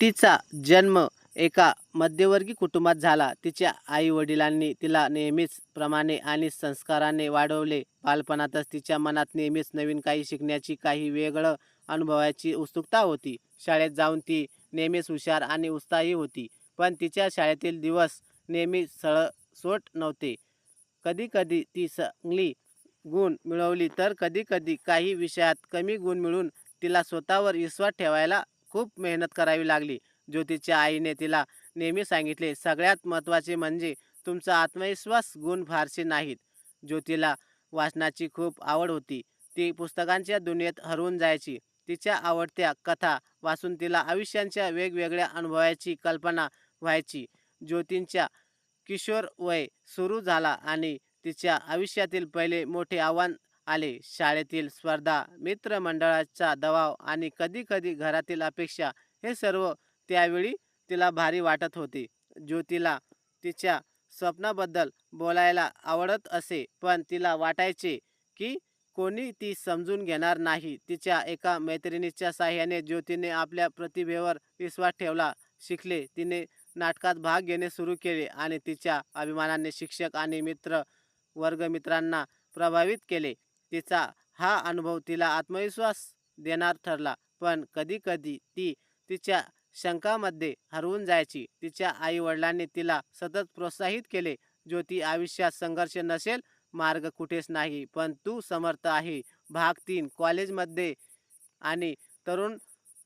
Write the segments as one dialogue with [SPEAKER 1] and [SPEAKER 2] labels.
[SPEAKER 1] तिचा जन्म एका मध्यवर्गीय कुटुंबात झाला. तिच्या आई-वडिलांनी तिला नेहमीच प्रमाणे आणि संस्काराने वाढवले. बालपणातच तिच्या मनात नेहमीच नवीन काही शिकण्याची, काही वेगळं अनुभवायची उत्सुकता होती. शाळेत जाऊन ती नेहमीच हुशार आणि उत्साही होती. पण तिच्या शाळेतील दिवस नेहमी सळसोट नव्हते. कधी-कधी ती चांगली गुण मिळवली तर कधी-कधी काही विषयात कमी गुण मिळून तिला स्वतःवर विश्वास ठेवायला खूप मेहनत करावी लागली. ज्योतीच्या आईने तिला नेहमी सांगितले, "सगळ्यात महत्त्वाचे म्हणजे तुमचा आत्मविश्वास, गुण फारसे नाहीत." ज्योतीला वाचनाची खूप आवड होती. ती पुस्तकांच्या दुनियेत हरवून जायची. तिच्या आवडत्या कथा वाचून तिला आयुष्यांच्या वेगवेगळ्या अनुभवाची कल्पना व्हायची. ज्योतीचं किशोरवय सुरू झाला आणि तिच्या आयुष्यातील पहिले मोठे आव्हान आले. शाळेतील स्पर्धा, मित्रमंडळाचा दबाव आणि कधीकधी घरातील अपेक्षा हे सर्व त्यावेळी तिला भारी वाटत होते. ज्योतीला तिच्या स्वप्नाबद्दल बोलायला आवडत असे, पण तिला वाटायचे की कोणी ती समजून घेणार नाही. तिच्या एका मैत्रिणीच्या साह्याने ज्योतीने आपल्या प्रतिभेवर विश्वास ठेवला शिकले. तिने नाटकात भाग घेणे सुरू केले आणि तिच्या अभिमानाने शिक्षक आणि मित्र वर्गमित्रांना प्रभावित केले. तिचा हा अनुभव तिला आत्मविश्वास देणार ठरला. पण कधी-कधी ती तिच्या शंकामध्ये हरवून जायची. तिच्या आई-वडिलांनी तिला सतत प्रोत्साहित केले, "ज्योती, आयुष्यात संघर्ष नसेल मार्ग कुठेच नाही, पण तू समर्थ आहे भाग तीन कॉलेजमध्ये आणि तरुण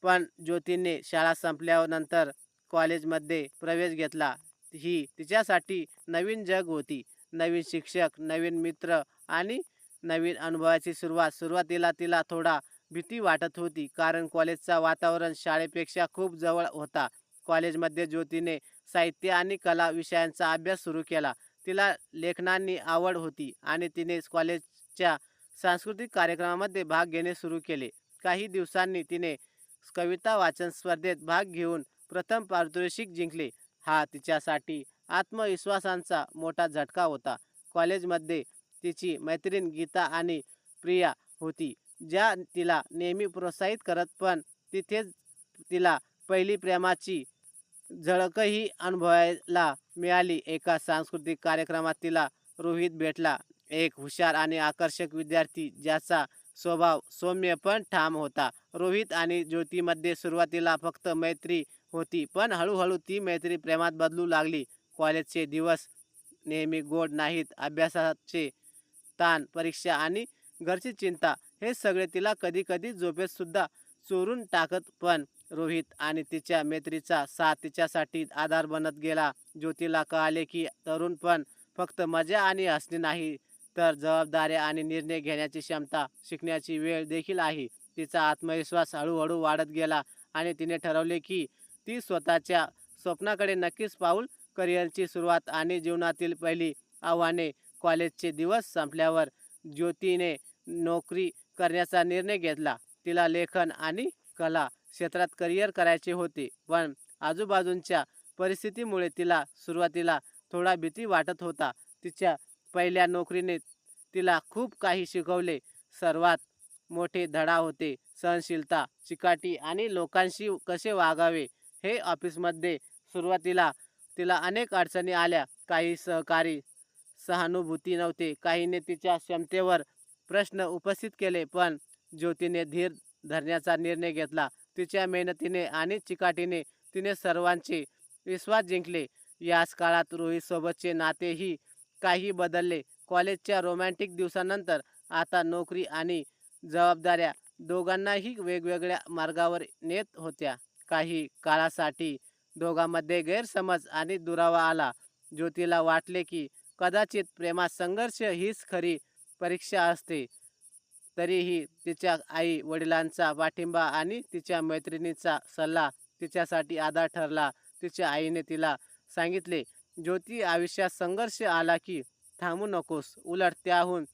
[SPEAKER 1] पण ज्योतीने शाळा संपल्यानंतर कॉलेजमध्ये प्रवेश घेतला. ही तिच्यासाठी नवीन जग होती नवीन शिक्षक, नवीन मित्र आणि नवीन अनुभवाची सुरुवात. सुरुवातीला तिला थोडा भीती वाटत होती, कारण कॉलेजचा वातावरण शाळेपेक्षा खूप जवळ होता कॉलेजमध्ये ज्योतीने साहित्य आणि कला विषयांचा अभ्यास सुरू केला. तिला लेखनांनी आवड होती आणि तिने कॉलेजच्या सांस्कृतिक कार्यक्रमामध्ये भाग घेणे सुरू केले. काही दिवसांनी तिने कविता वाचन स्पर्धेत भाग घेऊन प्रथम पारितोषिक जिंकले. हा तिच्यासाठी आत्मविश्वासांचा मोठा झटका होता. कॉलेजमध्ये तिची मैत्रीण गीता आणि प्रिया होती, ज्या तिला नेहमी प्रोत्साहित करत. पण तिथेच तिला पहिली प्रेमाची झळकही अनुभवायला मिळाली. एका सांस्कृतिक कार्यक्रमात तिला रोहित भेटला. एक हुशार आणि आकर्षक विद्यार्थी, ज्याचा स्वभाव सौम्य पण ठाम होता. रोहित आणि ज्योतीमध्ये सुरुवातीला फक्त मैत्री होती, पण हळूहळू ती मैत्री प्रेमात बदलू लागली. कॉलेजचे दिवस नेहमी गोड नाहीत. अभ्यासाचे ताण, परीक्षा आणि घरची चिंता हे सगळे तिला कधी-कधी झोपेतसुद्धा चोरून टाकत. पण रोहित आणि तिच्या मैत्रीचा साथ तिच्यासाठी आधार बनत गेला. ज्योतीला कळाले की तरुण पण फक्त मजा आणि हसणे नाही, तर जबाबदाऱ्या आणि निर्णय घेण्याची क्षमता शिकण्याची वेळ देखील आहे. तिचा आत्मविश्वास हळूहळू वाढत गेला आणि तिने ठरवले की ती स्वतःच्या स्वप्नाकडे नक्कीच पाऊल करिअरची सुरुवात आणि जीवनातील पहिली आव्हाने कॉलेजचे दिवस संपल्यावर ज्योतीने नोकरी करण्याचा निर्णय घेतला. तिला लेखन आणि कला क्षेत्रात करिअर करायचे होते, पण आजूबाजूच्या परिस्थितीमुळे तिला सुरुवातीला थोडा भीती वाटत होता. तिच्या पहिल्या नोकरीने तिला खूप काही शिकवले. सर्वात मोठे धडा होते सहनशीलता, चिकाटी आणि लोकांशी कसे वागावे हे. ऑफिसमध्ये सुरुवातीला तिला अनेक अडचणी आल्या. काही सहकारी सहानुभूती नव्हती काहीने तिच्या क्षमतेवर प्रश्न उपस्थित केले. पण ज्योतीने धीर धरण्याचा निर्णय घेतला. तिच्या मेहनतीने आणि चिकाटीने तिने सर्वांचे विश्वास जिंकले. याच काळात रोहितसोबतचे नातेही काही बदलले. कॉलेजच्या रोमॅन्टिक दिवसानंतर आता नोकरी आणि जबाबदाऱ्या दोघांनाही वेगवेगळ्या मार्गावर नेत होत्या. काही काळासाठी दोघांमध्ये गैरसमज आणि दुरावा आला. ज्योतीला वाटले की कदाचित प्रेमात संघर्ष हीच खरी परीक्षा असते. तरीही तिच्या आई-वडिलांचा पाठिंबा आणि तिच्या मैत्रिणीचा सल्ला तिच्यासाठी आधार ठरला. तिच्या आईने तिला सांगितले, "ज्योती, आयुष्यात संघर्ष आला की थांबू नकोस. उलट त्याहून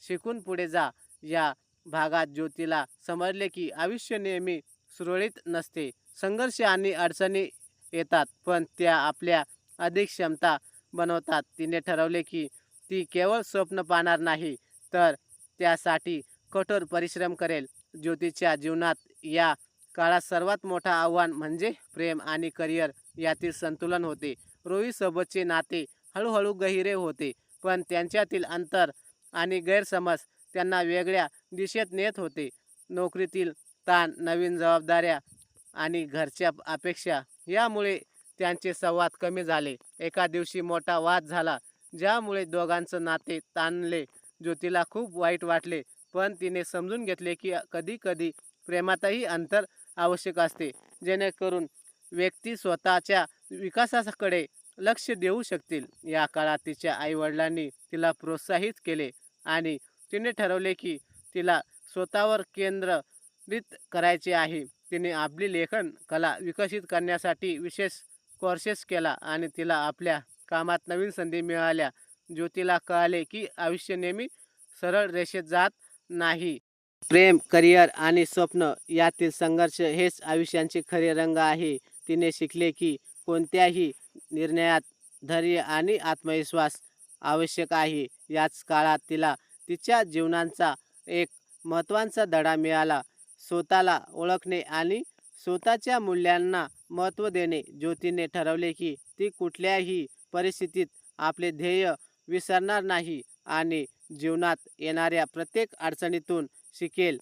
[SPEAKER 1] शिकून पुढे जा." या भागात ज्योतीला समजले की आयुष्य नेहमी सुरळीत नसते. संघर्ष आणि अडचणी येतात, पण त्या आपल्या अधिक क्षमता बनवतात. तिने ठरवले की ती केवळ स्वप्न पाहणार नाही, तर त्यासाठी कठोर परिश्रम करेल. ज्योतीच्या जीवनात या काळात सर्वात मोठं आव्हान म्हणजे प्रेम आणि करिअर यातील संतुलन होते रोहीसोबतचे नाते हळूहळू गहिरे होते पण त्यांच्यातील अंतर आणि गैरसमज त्यांना वेगळ्या दिशेत नेत होते नोकरीतील ताण नवीन जबाबदाऱ्या आणि घरच्या अपेक्षा यामुळे त्यांचे संवाद कमी झाले. एका दिवशी मोठा वाद झाला ज्यामुळे दोघांचं नाते ताणले. ज्योतीला खूप वाईट वाटले पण तिने समजून घेतले की कधी कधी प्रेमातही अंतर आवश्यक असते जेणेकरून व्यक्ती स्वतःच्या विकासाकडे लक्ष देऊ शकतील. या काळात तिच्या आईवडिलांनी तिला प्रोत्साहित केले आणि तिने ठरवले की तिला स्वतःवर केंद्रित करायचे आहे. तिने आपली लेखन कला विकसित करण्यासाठी विशेष कोर्सेस केला आणि तिला आपल्या कामात नवीन संधी मिळाल्या. ज्योतीला कळाले की आयुष्य नेहमी सरळ रेषेत जात नाही. प्रेम करिअर आणि स्वप्न यातील संघर्ष हेच आयुष्याचे खरे रंग आहे. तिने शिकले की कोणत्याही निर्णयात धैर्य आणि आत्मविश्वास आवश्यक आहे. याच काळात तिला तिच्या जीवनाचा एक महत्त्वाचा धडा मिळाला. स्वतःला ओळखणे आणि स्वतःच्या मूल्यांना महत्त्व देणे. ज्योतीने ठरवले की ती कुठल्याही परिस्थितीत आपले ध्येय विसरणार नाही आणि जीवनात येणाऱ्या प्रत्येक अडचणीतून शिकेल.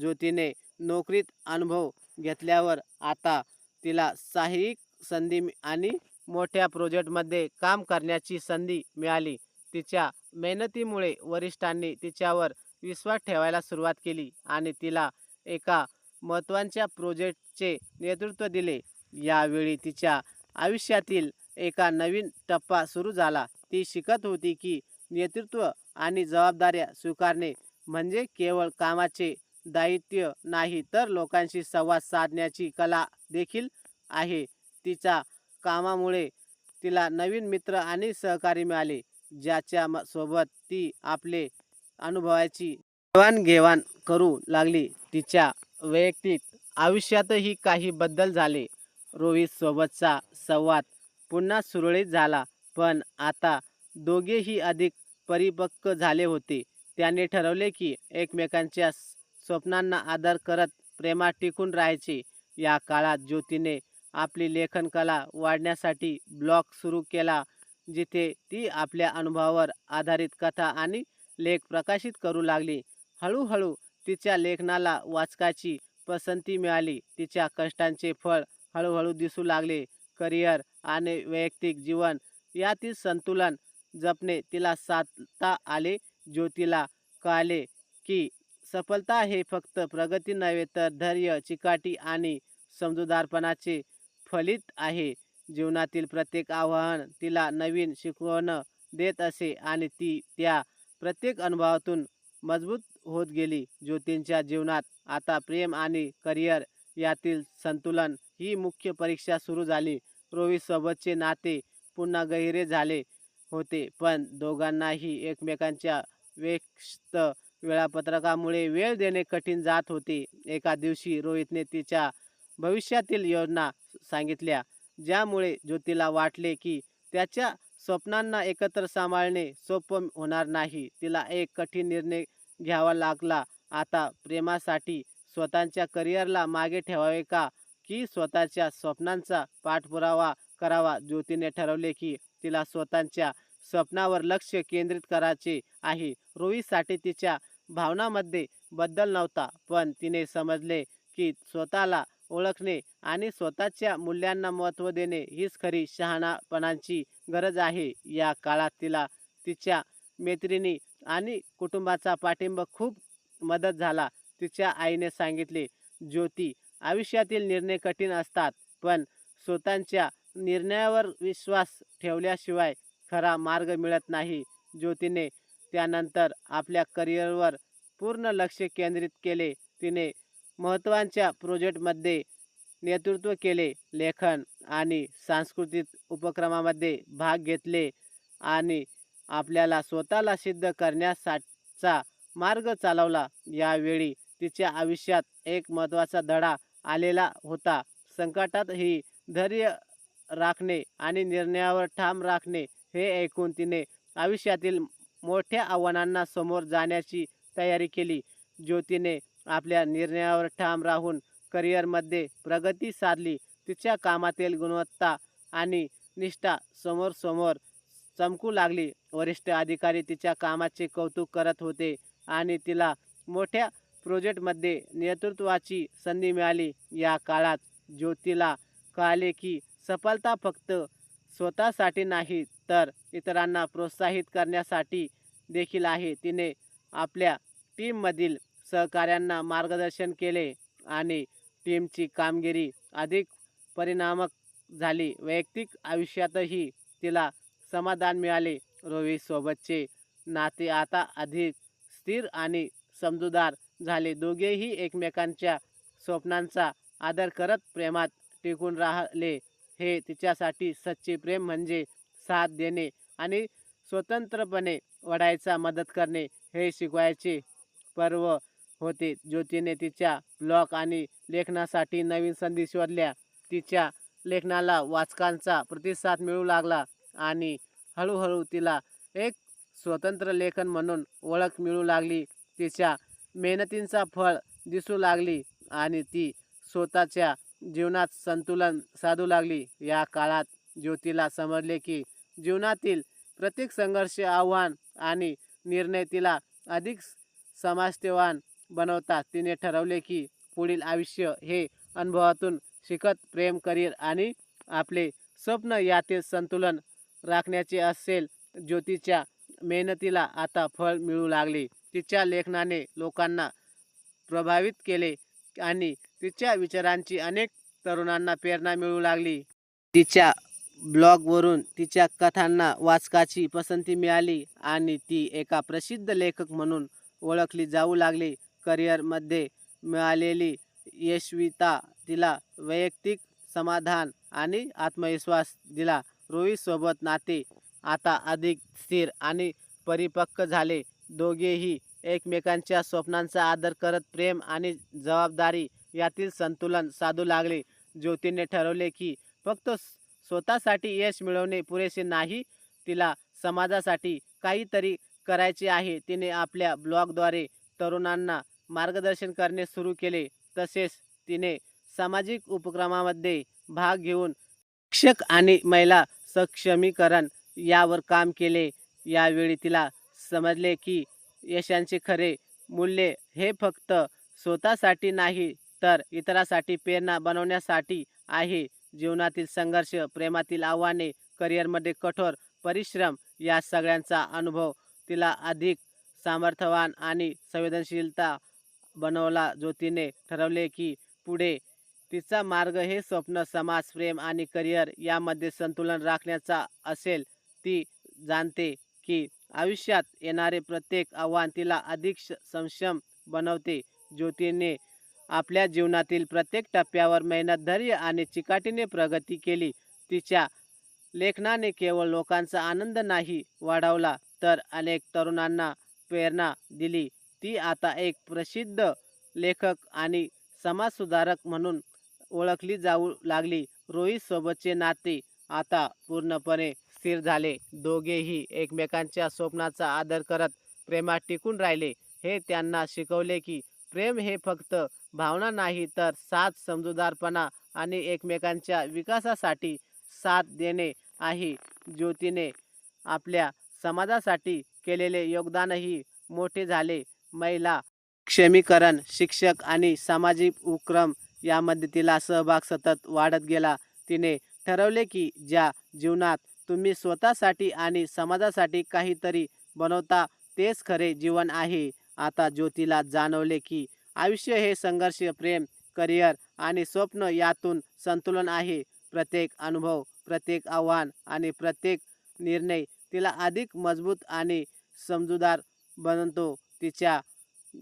[SPEAKER 1] ज्योतीने नोकरीत अनुभव घेतल्यावर आता तिला सहाय्यिक संधी आणि मोठ्या प्रोजेक्टमध्ये काम करण्याची संधी मिळाली. तिच्या मेहनतीमुळे वरिष्ठांनी तिच्यावर विश्वास ठेवायला सुरुवात केली आणि तिला एका महत्त्वाच्या प्रोजेक्टचे नेतृत्व दिले. यावेळी तिच्या आयुष्यातील एका नवीन टप्पा सुरू झाला. ती शिकत होती की नेतृत्व आणि जबाबदाऱ्या स्वीकारणे म्हणजे केवळ कामाचे दायित्व नाही तर लोकांशी संवाद साधण्याची कला देखील आहे. तिच्या कामामुळे तिला नवीन मित्र आणि सहकारी मिळाले ज्याच्या म- सोबत ती आपले अनुभवाची देवाणघेवाण करू लागली. तिच्या वैयक्तिक आयुष्यातही काही बदल झाले. रोहितसोबतचा संवाद पुन्हा सुरळीत झाला पण आता दोघेही अधिक परिपक्व झाले होते. त्याने ठरवले की एकमेकांच्या स्वप्नांना आदर करत प्रेमात टिकून राहायचे. या काळात ज्योतीने आपली लेखनकला वाढण्यासाठी ब्लॉग सुरू केला जिथे ती आपल्या अनुभवावर आधारित कथा आणि लेख प्रकाशित करू लागली. हळूहळू तिच्या लेखनाला वाचकाची पसंती मिळाली. तिच्या कष्टांचे फळ हळूहळू दिसू लागले. करिअर आणि वैयक्तिक जीवन यातील संतुलन जपणे तिला साधता आले. ज्योतीला कळले की सफलता हे फक्त प्रगती नव्हे तर धैर्य चिकाटी आणि समजूदारपणाचे फलित आहे. जीवनातील प्रत्येक आव्हान तिला नवीन शिकवण देत असे आणि ती त्या प्रत्येक अनुभवातून मजबूत होत गेली. ज्योतींच्या जीवनात आता प्रेम आणि करिअर यातील संतुलन ही मुख्य परीक्षा सुरू झाली. रोहितसोबतचे नाते पुन्हा गहिरे झाले होते पण दोघांनाही एकमेकांच्या व्यस्त वेळापत्रकामुळे वेळ देणे कठीण जात होते. एका दिवशी रोहितने तिच्या भविष्यातील योजना सांगितल्या ज्यामुळे ज्योतीला वाटले की त्याच्या स्वप्नांना एकत्र सांभाळणे सोपं होणार नाही. तिला एक कठीण निर्णय घ्यावा लागला. आता प्रेमासाठी स्वतःच्या करिअरला मागे ठेवावे का? की स्वतःच्या स्वप्नांचा पाठपुरावा करावा. ज्योतीने ठरवले की तिला स्वतःच्या स्वप्नावर लक्ष केंद्रित करायचे आहे. रोहीसाठी तिच्या भावनामध्ये बदल नव्हता पण तिने समजले की स्वतःला ओळखणे आणि स्वतःच्या मूल्यांना महत्त्व देणे हीच खरी शहाणापणाची गरज आहे. या काळात तिला तिच्या मैत्रिणी आणि कुटुंबाचा पाठिंबा खूप मदत झाला. तिच्या आईने सांगितले ज्योती आयुष्यातील निर्णय कठीण असतात पण स्वतःच्या निर्णयावर विश्वास ठेवल्याशिवाय खरा मार्ग मिळत नाही. ज्योतीने त्यानंतर आपल्या करिअरवर पूर्ण लक्ष केंद्रित केले. तिने महत्त्वाच्या प्रोजेक्टमध्ये नेतृत्व केले लेखन आणि सांस्कृतिक उपक्रमामध्ये भाग घेतले आणि आपल्याला स्वतःला सिद्ध करण्यासाठीचा मार्ग चालवला. यावेळी तिच्या आयुष्यात एक महत्त्वाचा धडा आलेला होता. संकटातही धैर्य राखणे आणि निर्णयावर ठाम राखणे हे ऐकून तिने आयुष्यातील मोठ्या आव्हानांना समोर जाण्याची तयारी केली. ज्योतीने आपल्या निर्णयावर ठाम राहून करिअरमध्ये प्रगती साधली. तिच्या कामातील गुणवत्ता आणि निष्ठा समोर समोर चमकू लागली. वरिष्ठ अधिकारी तिच्या कामाचे कौतुक करत होते आणि तिला मोठ्या प्रोजेक्टमध्ये नेतृत्वाची संधी मिळाली. या काळात ज्योतीला कळाले की सफलता फक्त स्वतःसाठी नाही तर इतरांना प्रोत्साहित करण्यासाठी देखील आहे. तिने आपल्या टीममधील सहकाऱ्यांना मार्गदर्शन केले आणि टीमची कामगिरी अधिक परिणामक झाली. वैयक्तिक आयुष्यातही तिला समाधान मिळाले. रोहितसोबतचे नाते आता अधिक स्थिर आणि समजूदार झाले. दोघेही एकमेकांच्या स्वप्नांचा आदर करत प्रेमात टिकून राहिले. हे तिच्यासाठी सच्चे प्रेम म्हणजे साथ देणे आणि स्वतंत्रपणे वाढायचा मदत करणे हे शिकवायचे पर्व होते. ज्योतीने तिच्या ब्लॉग आणि लेखनासाठी नवीन संधी शोधल्या. तिच्या लेखनाला वाचकांचा प्रतिसाद मिळू लागला आणि हळूहळू तिला एक स्वतंत्र लेखन म्हणून ओळख मिळू लागली. तिच्या मेहनतींचा फळ दिसू लागली आणि ती स्वतःच्या जीवनात संतुलन साधू लागली. या काळात ज्योतीला समजले की जीवनातील प्रत्येक संघर्ष आव्हान आणि निर्णय तिला अधिक समाजतेवान बनवतात. तिने ठरवले की पुढील आयुष्य हे अनुभवातून शिकत प्रेम करील आणि आपले स्वप्न यातील संतुलन राखण्याचे असेल. ज्योतीच्या मेहनतीला आता फळ मिळू लागले. तिच्या लेखनाने लोकांना प्रभावित केले आणि तिच्या विचारांची अनेक तरुणांना प्रेरणा मिळू लागली. तिच्या ब्लॉगवरून तिच्या कथांना वाचकाची पसंती मिळाली आणि ती एका प्रसिद्ध लेखक म्हणून ओळखली जाऊ लागली. करिअरमध्ये मिळालेली यशविता तिला वैयक्तिक समाधान आणि आत्मविश्वास दिला. रोहितसोबत नाते आता अधिक स्थिर आणि परिपक्व झाले. दोघेही एकमेकांच्या स्वप्नांचा आदर करत प्रेम आणि जबाबदारी यातील संतुलन साधू लागले. ज्योतीने ठरवले की फक्त स्वतःसाठी यश मिळवणे पुरेसे नाही. तिला समाजासाठी काहीतरी करायचे आहे. तिने आपल्या ब्लॉगद्वारे तरुणांना मार्गदर्शन करणे सुरू केले. तसेच तिने सामाजिक उपक्रमामध्ये भाग घेऊन शिक्षक आणि महिला सक्षमीकरण यावर काम केले. यावेळी तिला समजले की यशांचे खरे मूल्य हे फक्त स्वतःसाठी नाही तर इतरांसाठी प्रेरणा बनवण्यासाठी आहे. जीवनातील संघर्ष प्रेमातील आव्हाने करिअरमध्ये कठोर परिश्रम या सगळ्यांचा अनुभव तिला अधिक सामर्थ्यवान आणि संवेदनशीलता बनवला ज्योतीने ठरवले की पुढे तिचा मार्ग हे स्वप्न समाज प्रेम आणि करिअर यामध्ये संतुलन राखण्याचा असेल ती जाणते की आयुष्यात येणारे प्रत्येक आव्हान तिला अधिक संक्षम बनवते. ज्योतीने आपल्या जीवनातील प्रत्येक टप्प्यावर मेहनत धैर्य आणि चिकाटीने प्रगती केली. तिच्या लेखनाने केवळ लोकांचा आनंद नाही वाढवला तर अनेक तरुणांना प्रेरणा दिली. ती आता एक प्रसिद्ध लेखक आणि समाजसुधारक म्हणून ओळखली जाऊ लागली. रोहित सोबतचे नाते आता पूर्णपणे स्थिर झाले. दोघेही एकमेकांच्या स्वप्नाचा आदर करत प्रेमात टिकून राहिले. हे त्यांना शिकवले की प्रेम हे फक्त भावना नाही तर साथ समजूदारपणा आणि एकमेकांच्या विकासासाठी साथ देणे आहे. ज्योतीने आपल्या समाजासाठी केलेले योगदानही मोठे झाले. महिला क्षमीकरण शिक्षक आणि सामाजिक उपक्रम यामध्ये तिला सहभाग सतत वाढत गेला. तिने ठरवले की ज्या जीवनात तुम्ही स्वतःसाठी आणि समाजासाठी काहीतरी बनवता तेच खरे जीवन आहे. आता ज्योतीला जाणवले की आयुष्य हे संघर्ष प्रेम करिअर आणि स्वप्न यातून संतुलन आहे. प्रत्येक अनुभव प्रत्येक आव्हान आणि प्रत्येक निर्णय तिला अधिक मजबूत आणि समजूदार बनवतो. तिच्या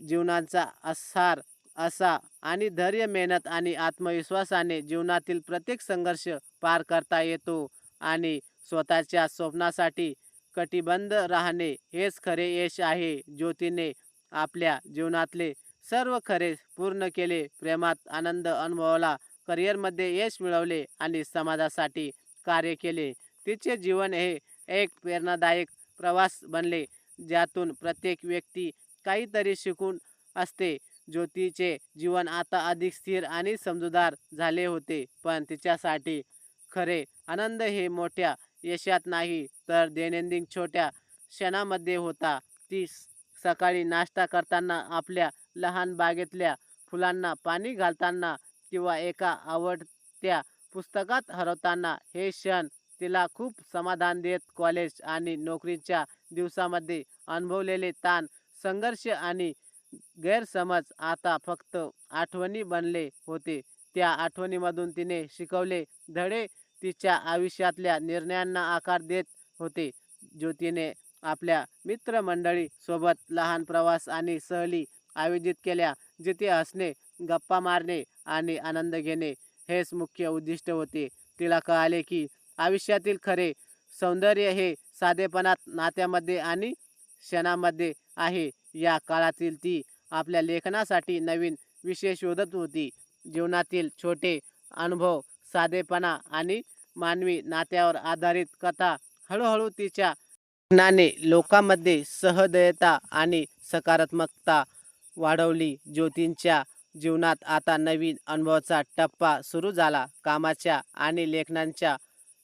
[SPEAKER 1] जीवनाचा असार असा आणि धैर्य मेहनत आणि आत्मविश्वासाने जीवनातील प्रत्येक संघर्ष पार करता येतो आणि स्वतःच्या स्वप्नासाठी कटिबंध राहणे हेच खरे यश आहे. ज्योतीने आपल्या जीवनातले सर्व खरे पूर्ण केले. प्रेमात आनंद अनुभवला. करिअरमध्ये यश मिळवले आणि समाजासाठी कार्य केले. तिचे जीवन हे एक प्रेरणादायक प्रवास बनले ज्यातून प्रत्येक व्यक्ती काहीतरी शिकून असते. ज्योतीचे जीवन आता अधिक स्थिर आणि समजूदार झाले होते पण तिच्यासाठी खरे आनंद हे मोठ्या यशात नाही तर दैनंदिन छोट्या क्षणामध्ये होता. ती सकाळी नाश्ता करताना आपल्या लहान बागेतल्या फुलांना पाणी घालताना किंवा एका आवडत्या पुस्तकात हरवताना हे क्षण तिला खूप समाधान देत कॉलेज आणि नोकरीच्या दिवसामध्ये अनुभवलेले ताण संघर्ष आणि गैरसमज आता फक्त आठवणी बनले होते. त्या आठवणीमधून तिने शिकवले धडे तिच्या आयुष्यातल्या निर्णयांना आकार देत होते. ज्योतीने आपल्या मित्रमंडळीसोबत लहान प्रवास आणि सहली आयोजित केल्या जिथे हसणे गप्पा मारणे आणि आनंद घेणे हेच मुख्य उद्दिष्ट होते. तिला कळाले की आयुष्यातील खरे सौंदर्य हे साधेपणात नात्यामध्ये आणि क्षणामध्ये आहे. या काळातील ती आपल्या लेखनासाठी नवीन विषय शोधत होती. जीवनातील छोटे अनुभव साधेपणा आणि मानवी नात्यावर आधारित कथा हळूहळू तिच्या ज्ञाने लोकांमध्ये सहदयता आणि सकारात्मकता वाढवली. ज्योतींच्या जीवनात आता नवीन अनुभवाचा टप्पा सुरू झाला. कामाच्या आणि लेखनांच्या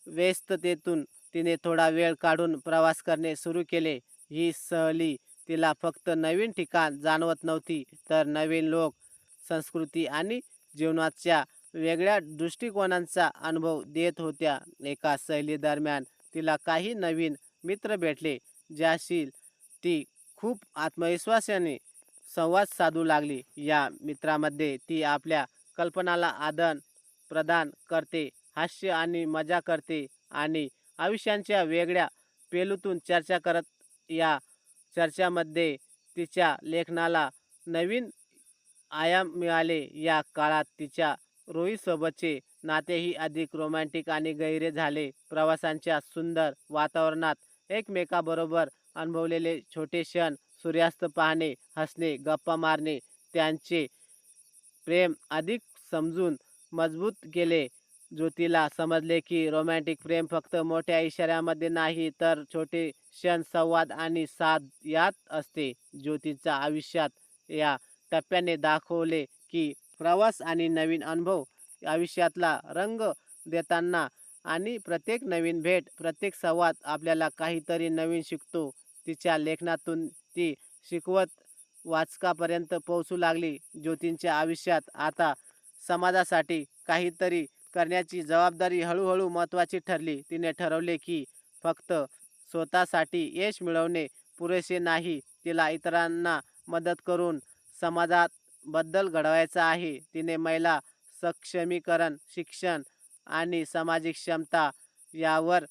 [SPEAKER 1] व्यस्ततेतून तिने थोडा वेळ काढून प्रवास करणे सुरू केले. ही सहली तिला फक्त नवीन ठिकाण जाणवत नव्हती तर नवीन लोक संस्कृती आणि जीवनाच्या वेगळ्या दृष्टिकोनांचा अनुभव देत होत्या. एका सहलीदरम्यान तिला काही नवीन मित्र भेटले ज्याशी ती खूप आत्मविश्वासाने संवाद साधू लागली. या मित्रामध्ये ती आपल्या कल्पनाला आदन प्रदान करते हास्य आणि मजा करते आणि आयुष्यांच्या वेगळ्या पेलूतून चर्चा करत या चर्चामध्ये तिच्या लेखनाला नवीन आयाम मिळाले. या काळात तिच्या रोहितसोबतचे नातेही अधिक रोमॅन्टिक आणि गहिरे झाले. प्रवासांच्या सुंदर वातावरणात एकमेकाबरोबर अनुभवलेले छोटे क्षण सूर्यास्त पाहणे हसणे गप्पा मारणे त्यांचे प्रेम अधिक समजून मजबूत केले ज्योतीला समजले की रोमॅन्टिक प्रेम फक्त मोठ्या इशाऱ्यामध्ये नाही तर छोटे क्षण संवाद आणि साध यात असते. ज्योतीच्या आयुष्यात या टप्प्याने दाखवले की प्रवास आणि नवीन अनुभव आयुष्यातला रंग देताना आणि प्रत्येक नवीन भेट प्रत्येक संवाद आपल्याला काहीतरी नवीन शिकतो. तिच्या लेखनातून ती शिकवत वाचकापर्यंत पोहोचू लागली. ज्योतींच्या आयुष्यात आता समाजासाठी काहीतरी करण्याची जबाबदारी हळूहळू महत्त्वाची ठरली. तिने ठरवले की फक्त स्वतःसाठी यश मिळवणे पुरेसे नाही. तिला इतरांना मदत करून समाजात बदल घडवायचा आहे. तिने महिला सक्षमीकरण शिक्षण आणि सामाजिक क्षमता यावर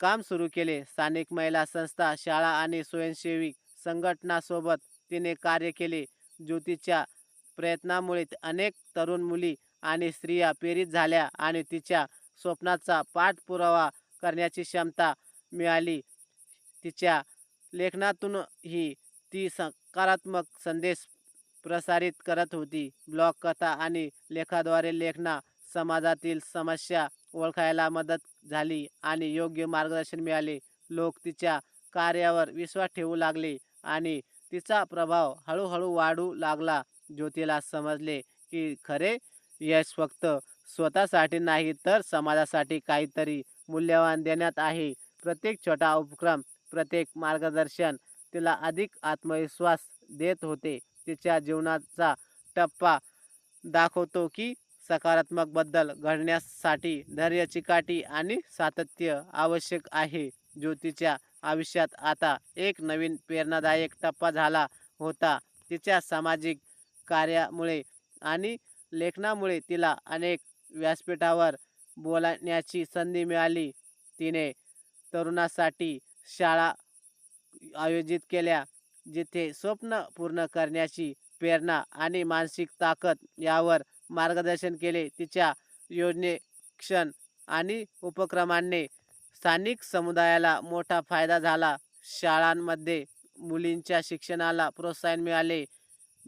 [SPEAKER 1] काम सुरू केले. स्थानिक महिला संस्था शाळा आणि स्वयंसेवी संघटनासोबत तिने कार्य केले. ज्योतीच्या प्रयत्नामुळे अनेक तरुण मुली आणि स्त्रिया प्रेरित झाल्या आणि तिच्या स्वप्नाचा पाठपुरावा करण्याची क्षमता मिळाली. तिच्या लेखनातूनही ती सकारात्मक संदेश प्रसारित करत होती. ब्लॉग कथा आणि लेखाद्वारे लेखना समाजातील समस्या ओळखायला मदत झाली आणि योग्य मार्गदर्शन मिळाले. लोक तिच्या कार्यावर विश्वास ठेवू लागले आणि तिचा प्रभाव हळूहळू वाढू लागला. ज्योतीला समजले की खरे यश फक्त स्वतःसाठी नाही तर समाजासाठी काहीतरी मूल्यवान देण्यात आहे. प्रत्येक छोटा उपक्रम प्रत्येक मार्गदर्शन तिला अधिक आत्मविश्वास देत होते. तिच्या जीवनाचा टप्पा दाखवतो की सकारात्मक बदल घडण्यासाठी धैर्य चिकाटी आणि सातत्य आवश्यक आहे. ज्योतीच्या आयुष्यात आता एक नवीन प्रेरणादायक टप्पा झाला होता. तिच्या सामाजिक कार्यामुळे आणि लेखनामुळे तिला अनेक व्यासपीठावर बोलण्याची संधी मिळाली. तिने तरुणासाठी शाळा आयोजित केल्या. जिथे स्वप्न पूर्ण करण्याची प्रेरणा आणि मानसिक ताकद यावर मार्गदर्शन केले. तिच्या योजने क्षण आणि उपक्रमांनी स्थानिक समुदायाला मोठा फायदा झाला. शाळांमध्ये मुलींच्या शिक्षणाला प्रोत्साहन मिळाले.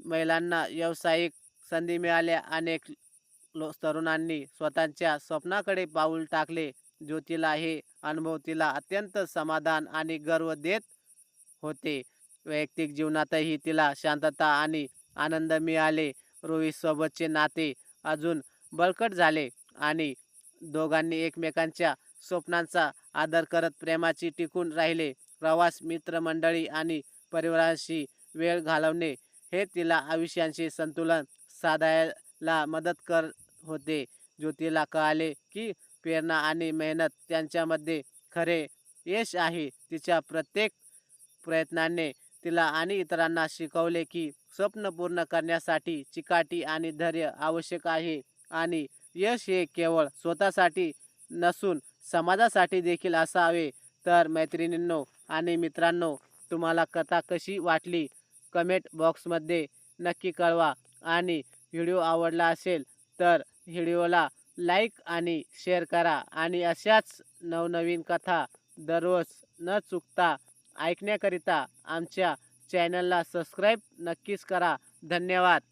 [SPEAKER 1] महिलांना व्यावसायिक संधी मिळाल्या. अनेक लो तरुणांनी स्वतःच्या स्वप्नाकडे पाऊल टाकले. ज्योतीला हे अनुभव तिला अत्यंत समाधान आणि गर्व देत होते. वैयक्तिक जीवनातही तिला शांतता आणि आनंद मिळाले. रोहितसोबतचे नाते अजून बळकट झाले आणि दोघांनी एकमेकांच्या स्वप्नांचा आदर करत प्रेमाची टिकून राहिले. प्रवास मित्रमंडळी आणि परिवाराशी वेळ घालवणे हे तिला आयुष्यांशी संतुलन साधायला मदत कर होते. ज्योतीला कळाले की प्रेरणा आणि मेहनत त्यांच्यामध्ये खरे यश आहे. तिच्या प्रत्येक प्रयत्नाने तिला आणि इतरांना शिकवले की स्वप्न पूर्ण करण्यासाठी चिकाटी आणि धैर्य आवश्यक आहे. आणि यश हे केवळ स्वतःसाठी नसून समाजासाठी देखील असावे. तर मैत्रिणींनो आणि मित्रांनो तुम्हाला कथा कशी वाटली? कमेंट बॉक्समध्ये नक्की कळवा. आणि व्हिडिओ आवडला असेल तर व्हिडिओला लाईक आणि शेअर करा. आणि अशाच नवनवीन कथा दररोज न चुकता ऐकण्याकरिता आमच्या चॅनलला सबस्क्राईब नक्कीच करा. धन्यवाद.